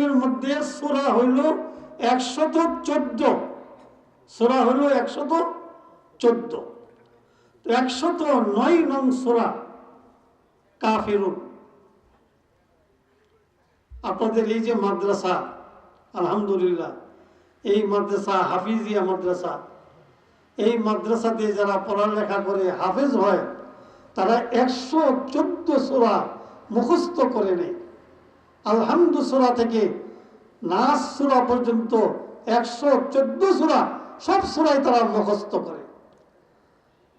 করিমের মধ্যে সোরা হইল একশত চোদ্দ। সোরা হইল একশত চোদ্দ। একশত নয় নং সোরা কাফিরুন। আপনাদের এই যে মাদ্রাসা, আলহামদুলিল্লাহ, এই মাদ্রাসা, হাফিজিয়া মাদ্রাসা, এই মাদ্রাসাতে যারা পড়ালেখা করে, হাফেজ হয়, তারা একশো চোদ্দ সোরা মুখস্থ করে নেয়। আলহামদু সোরা থেকে নাস সুরা পর্যন্ত একশো চোদ্দ সুরা সব সুরাই তারা মুখস্থ করে।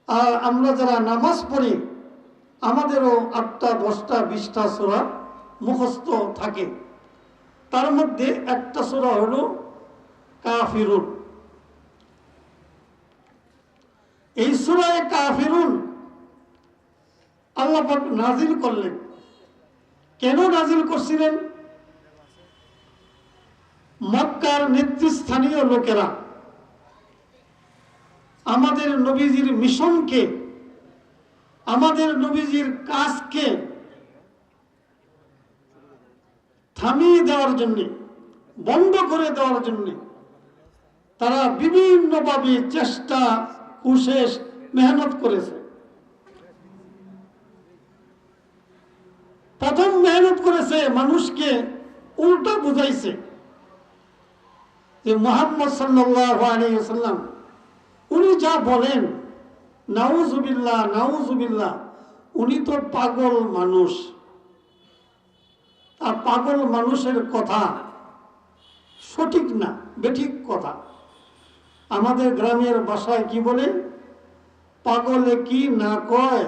আর আমরা যারা নামাজ পড়ি, আমাদেরও আটটা, দশটা, বিশটা সুরা মুখস্থ থাকে। তার মধ্যে একটা সুরা হলো কাফিরুন। এই সুরায় কাফিরুন আল্লাহ নাজিল করলেন। কেন নাজিল করছিলেন? মক্কার নেতৃস্থানীয় লোকেরা আমাদের নবীজির মিশনকে, আমাদের নবীজির কাজকে থামিয়ে দেওয়ার জন্য, বন্ধ করে দেওয়ার জন্য তারা বিভিন্নভাবে চেষ্টা, কুশেষ মেহনত করেছে। প্রথম মেহনত করেছে, মানুষকে উল্টা বুঝাইছে। যে মোহাম্মদ সাল্লাম উনি যা বলেন নাউজুবিল্লাহ নাউজুবিল্লাহ উনি তো পাগল মানুষ। আর পাগল মানুষের কথা সঠিক না, বেঠিক কথা। আমাদের গ্রামের বাসায় কি বলে? পাগলে কি না কয়,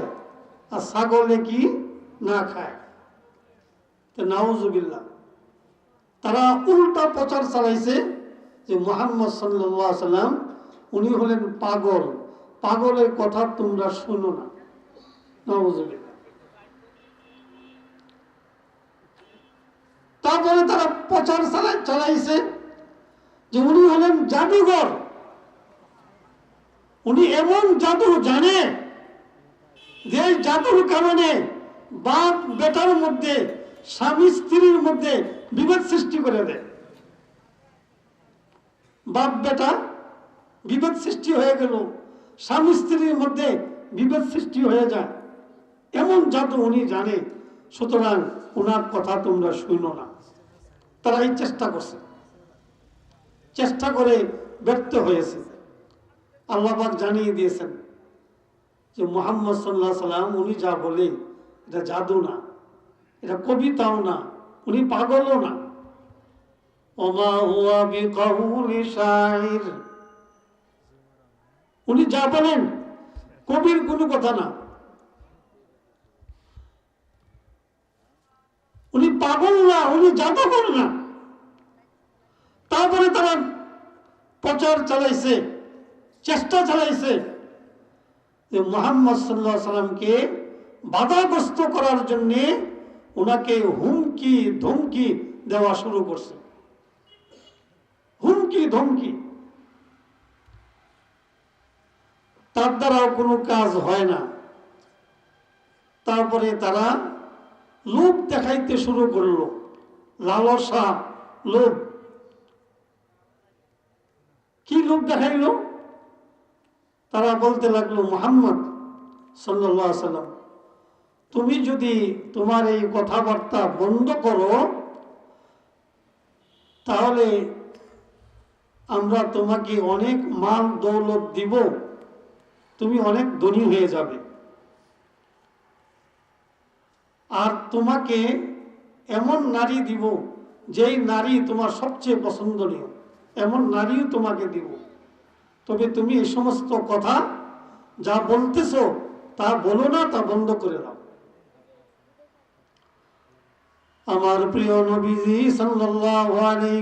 আর ছাগলে কি না খায়? তো নাউজুবিল্লাহ। তারা উল্টা প্রচার চালাইছে যে মোহাম্মদ সাল্লাহ সাল্লাম, উনি হলেন পাগল। পাগলের কথা তোমরা শোনো না। তারপরে তারা প্রচার চালাই চালাইছে যে উনি হলেন জাদুঘর। উনি এমন জাদু জানে যে জাদুর কারণে বাপ বেটার মধ্যে স্বামী স্ত্রীর মধ্যে বিভেদ সৃষ্টি করে দেয়। বাপ বেটা বিভেদ সৃষ্টি হয়ে গেল, স্বামী স্ত্রীর মধ্যে বিভেদ সৃষ্টি হয়ে যায়। এমন জাদু উনি জানে, সুতরাং ওনার কথা তোমরা শুনো না। তারা এই চেষ্টা করছে। চেষ্টা করে ব্যর্থ হয়েছে। আল্লাহবাক জানিয়ে দিয়েছেন যে মোহাম্মদ সাল্লাহ সাল্লাম উনি যা বলে, এটা জাদু না। এটা কবিতাও না, উনি পাগলও না। উনি যা বলেন, কবির কোনো কথা না। উনি পাগল না, উনি জাদুকর না। তারপরে তারা প্রচার চালাইছে, চেষ্টা চালাইছে মোহাম্মদ সাল্লাহ সাল্লামকে বাধাগ্রস্ত করার জন্যে ওনাকে হুমকি, ধমকি দেওয়া শুরু করছে। হুমকি, ধমকি। তার দ্বারাও কোনো কাজ হয় না। তারপরে তারা লোভ দেখাইতে শুরু করল। লালসা লোভ। কি লোভ দেখাইলো? তারা বলতে লাগল, মোহাম্মদ সাল্লাহ সাল্লাম তুমি যদি তোমার এই কথাবার্তা বন্ধ করো, তাহলে আমরা তোমাকে অনেক মাল দৌলত দিব, তুমি অনেক ধনী হয়ে যাবে। আর তোমাকে এমন নারী দিব, যেই নারী তোমার সবচেয়ে পছন্দনীয়, এমন নারীও তোমাকে দিব। তবে তুমি এই সমস্ত কথা যা বলতেছ, তা বলো না, তা বন্ধ করে দাও। আমার প্রিয় নবীজি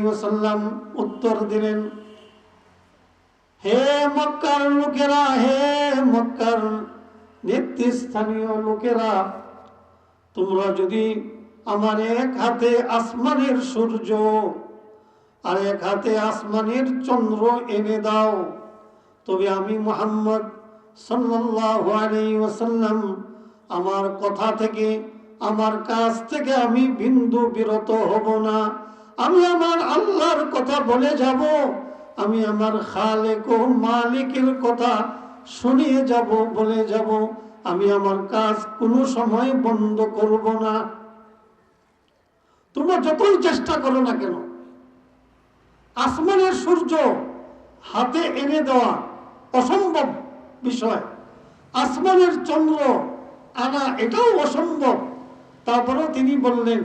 ওয়াসাল্লাম উত্তর দিলেন, হে মক্কার লোকেরা, হে মক্কার নেতৃস্থানীয় লোকেরা, তোমরা যদি আমার এক হাতে আসমানের সূর্য আর এক হাতে আসমানের চন্দ্র এনে দাও, তবে আমি মোহাম্মদ সাল্লাল্লাহু আলাইহি ওয়াসাল্লাম আমার কথা থেকে আমার কাছ থেকে আমি বিন্দু বিরত হব না। আমি আমার আল্লাহর কথা বলে যাব। আমি আমার খালেক ও মালিকের কথা শুনিয়ে যাব, বলে যাব। আমি আমার কাজ কোনো সময় বন্ধ করব না। তোমরা যতই চেষ্টা করো না কেন, আসমানের সূর্য হাতে এনে দেওয়া অসম্ভব বিষয়। আসমানের চন্দ্র আনা এটাও অসম্ভব। তারপরেও তিনি বললেন,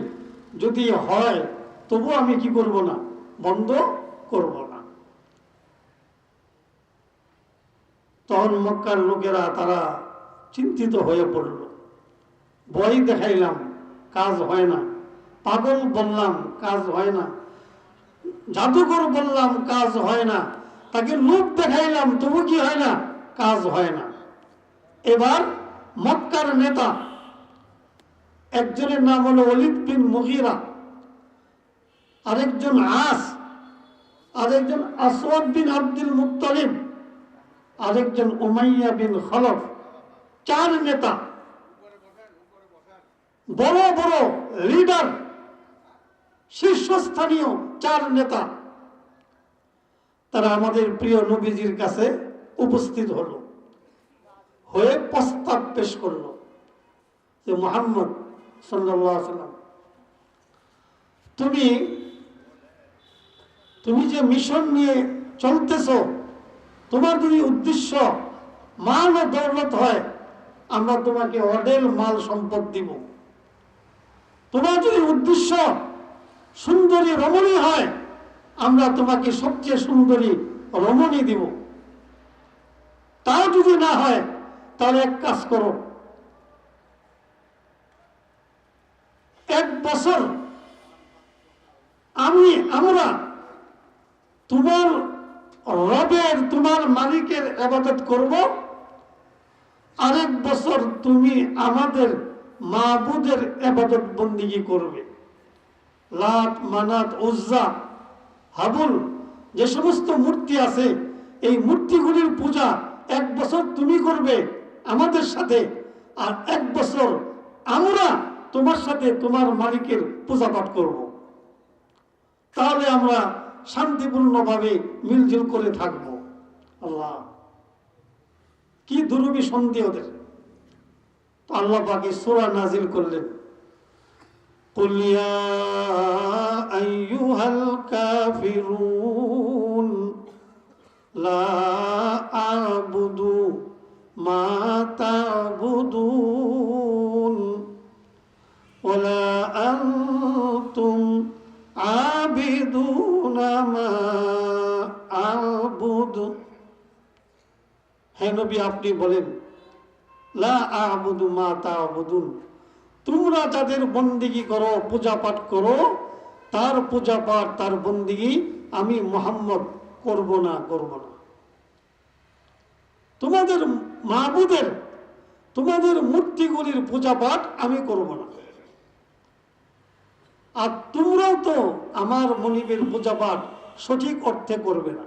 যদি হয় তবু আমি কি করব না? বন্ধ করব না। তখন মক্কার লোকেরা তারা চিন্তিত হয়ে পড়ল। ভয় দেখাইলাম, কাজ হয় না। পাগল বললাম, কাজ হয় না। জাদুকর বললাম, কাজ হয় না। তাকে লোক দেখাইলাম, তবু কি হয় না? কাজ হয় না। এবার মক্কার নেতা একজনের নাম হলো অলিদ বিন মুগিরা, আরেকজন আস, আরেকজন আসওয়াদ বিন আব্দুল মুত্তালিব, আরেকজন উমাইয়া বিন খলফ, চার নেতা, বড় বড় লিডার, শীর্ষস্থানীয় চার নেতা, তারা আমাদের প্রিয় নবীজির কাছে উপস্থিত হলো, হয়ে প্রস্তাব পেশ করল যে মোহাম্মদ সাল্লাম তুমি তুমি যে মিশন নিয়ে চলতেছ, তোমার যদি উদ্দেশ্য মাল ও দৌলত হয়, আমরা তোমাকে অডেল মাল সম্পদ দিব। তোমার যদি উদ্দেশ্য সুন্দরী রমণী হয়, আমরা তোমাকে সবচেয়ে সুন্দরী রমণী দিব। তা যদি না হয়, তাহলে এক কাজ করো এক বছর আমি আমরা তোমার রবের, তোমার মালিকের আবাদত করব। আরেক বছর তুমি আমাদের মাহবুদের আবাদত বন্দিগি করবে। লাত মানাত, উজ্জা, হাবুল, যে সমস্ত মূর্তি আছে, এই মূর্তিগুলির পূজা এক বছর তুমি করবে আমাদের সাথে। আর এক বছর আমরা তোমার সাথে তোমার মালিকের পূজা পাঠ করব। তাহলে আমরা শান্তিপূর্ণভাবে মিলজুল করে থাকব। আল্লাহ, কি দুরুবি সন্ধি ওদের। আল্লাহ পাকে সোরা নাজিল করলেন। قل হে নবী, আপনি বলেন তোমরা যাদের বন্দিগি করো পূজা পাঠ করো, তার পূজা পাঠ তার বন্দিগি আমি মোহাম্মদ করব না করব না। তোমাদের মাহবুদের, তোমাদের মূর্তিগুলির পূজা পাঠ আমি করব না। আর তোমরাও তো আমার মনিবের পূজা পাঠ সঠিক অর্থে করবে না।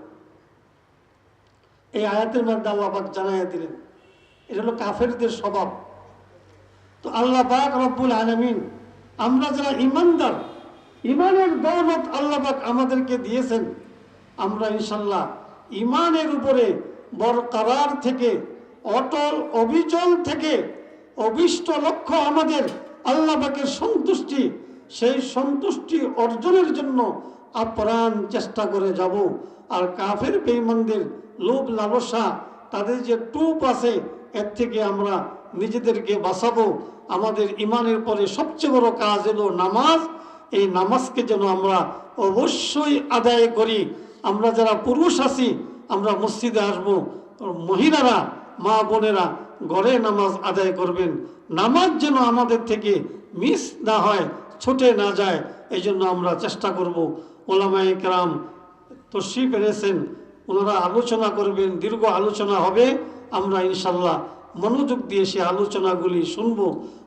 এই আয়াতের মধ্যে আল্লাহ পাক জানাইয়া দিলেন। এটা হলো কাফেরদের স্বভাব। তো আল্লাহ পাক রব্বুল আলমিন, আমরা যারা ইমানদার ইমানের দৌলত আল্লাহ পাক আমাদেরকে দিয়েছেন, আমরা ইনশাল্লাহ ইমানের উপরে বরকরার থেকে, অটল অবিচল থেকে, অবিষ্ট লক্ষ্য আমাদের আল্লাহ পাকের সন্তুষ্টি, সেই সন্তুষ্টি অর্জনের জন্য আপ্রাণ চেষ্টা করে যাব। আর কাফের বেঈমানদের লোভ লালসা, তাদের যে টুপ আছে, এর থেকে আমরা নিজেদেরকে বাঁচাবো। আমাদের ইমানের পরে সবচেয়ে বড় কাজ এলো নামাজ। এই নামাজকে যেন আমরা অবশ্যই আদায় করি। আমরা যারা পুরুষ আছি, আমরা মসজিদে আসব, মহিলারা, মা বোনেরা ঘরে নামাজ আদায় করবেন। নামাজ যেন আমাদের থেকে মিস না হয়, ছুটে না যায় এই জন্য আমরা চেষ্টা করব। ওলামাই কেরাম তশরিফ এনেছেন, ওনারা আলোচনা করবেন, দীর্ঘ আলোচনা হবে। আমরা ইনশাল্লাহ মনোযোগ দিয়ে সে আলোচনাগুলি শুনব।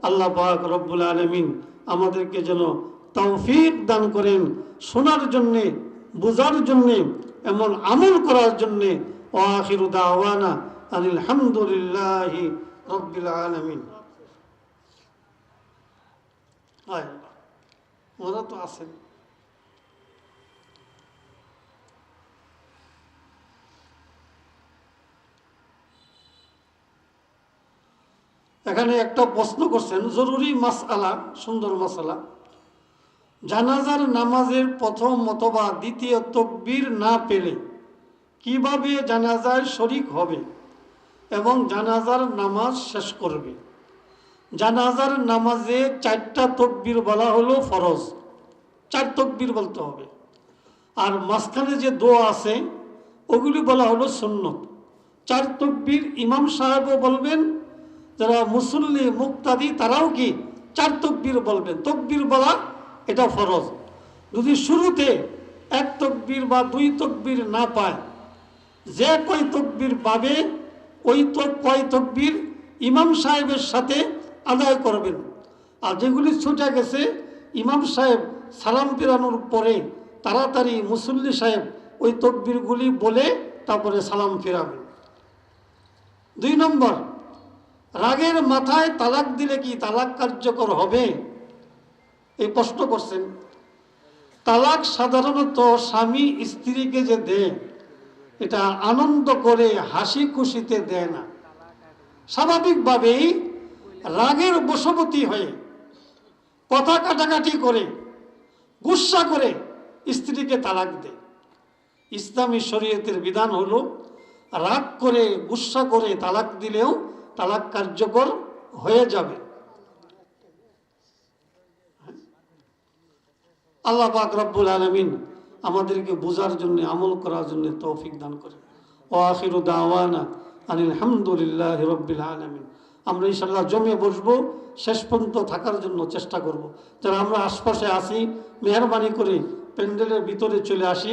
আল্লাহ পাক রব্বুল আলমিন আমাদেরকে যেন তৌফিক দান করেন শোনার জন্যে, বোঝার জন্যে, এমন আমল করার জন্যে। আলহামদুলিল্লাহ রব্বিল আলমিন। ওরা তো আছেন। এখানে একটা প্রশ্ন করছেন, জরুরি মাসআলা, সুন্দর মাসালা জানাজার নামাজের প্রথম অথবা দ্বিতীয় তকবীর না পেলে কীভাবে জানাজার শরিক হবে এবং জানাজার নামাজ শেষ করবে? জানাজার নামাজে চারটা তকবীর বলা হলো ফরজ। চার তকবীর বলতে হবে। আর মাঝখানে যে দোয়া আছে, ওগুলি বলা হলো সুন্নত। চার তকবীর ইমাম সাহেবও বলবেন যারা মুসল্লি, মুক্তাদি তারাও কি চার তকবীর বলবেন? তকবীর বলা এটা ফরজ। যদি শুরুতে এক তকবির বা দুই তকবির না পায়, যে কয় তকবির পাবে, ওই তো কয় তকবির ইমাম সাহেবের সাথে আদায় করবেন। আর যেগুলি ছুটে গেছে, ইমাম সাহেব সালাম ফেরানোর পরে তাড়াতাড়ি মুসল্লি সাহেব ওই তকবিরগুলি বলে তারপরে সালাম ফেরাবেন। দুই নম্বর রাগের মাথায় তালাক দিলে কি তালাক কার্যকর হবে? এই প্রশ্ন করছেন। তালাক সাধারণত স্বামী স্ত্রীকে যে দেয়, এটা আনন্দ করে, হাসি খুশিতে দেয় না। স্বাভাবিকভাবেই রাগের বশবতী হয়ে, কথা কাটাকাটি করে, গুসা করে স্ত্রীকে তালাক দেয়। ইসলামী শরীয়তের বিধান হলো, রাগ করে, গুসা করে তালাক দিলেও তালাক কার্যকর হয়ে যাবে। আল্লাহ পাক আলমিন আমাদেরকে বোঝার জন্য, আমল করার জন্য তৌফিক দান করে ও আখির দাওয়ানা আনিল হামদুলিল্লাহ রব্বিল আলমিন। আমরা ইনশাল্লাহ জমে বসবো, শেষ পর্যন্ত থাকার জন্য চেষ্টা করব। যারা আমরা আশপাশে আসি মেহরবানি করে প্যান্ডেলের ভিতরে চলে আসি,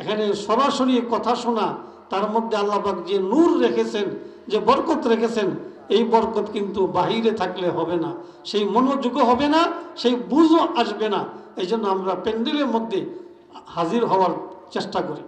এখানে সরাসরি কথা শোনা, তার মধ্যে আল্লাহবাক যে নূর রেখেছেন যে বরকত রেখেছেন, এই বরকত কিন্তু বাহিরে থাকলে হবে না। সেই মনোযোগ হবে না, সেই বুঝও আসবে না। এই জন্য আমরা প্যান্ডেলের মধ্যে হাজির হওয়ার চেষ্টা করি।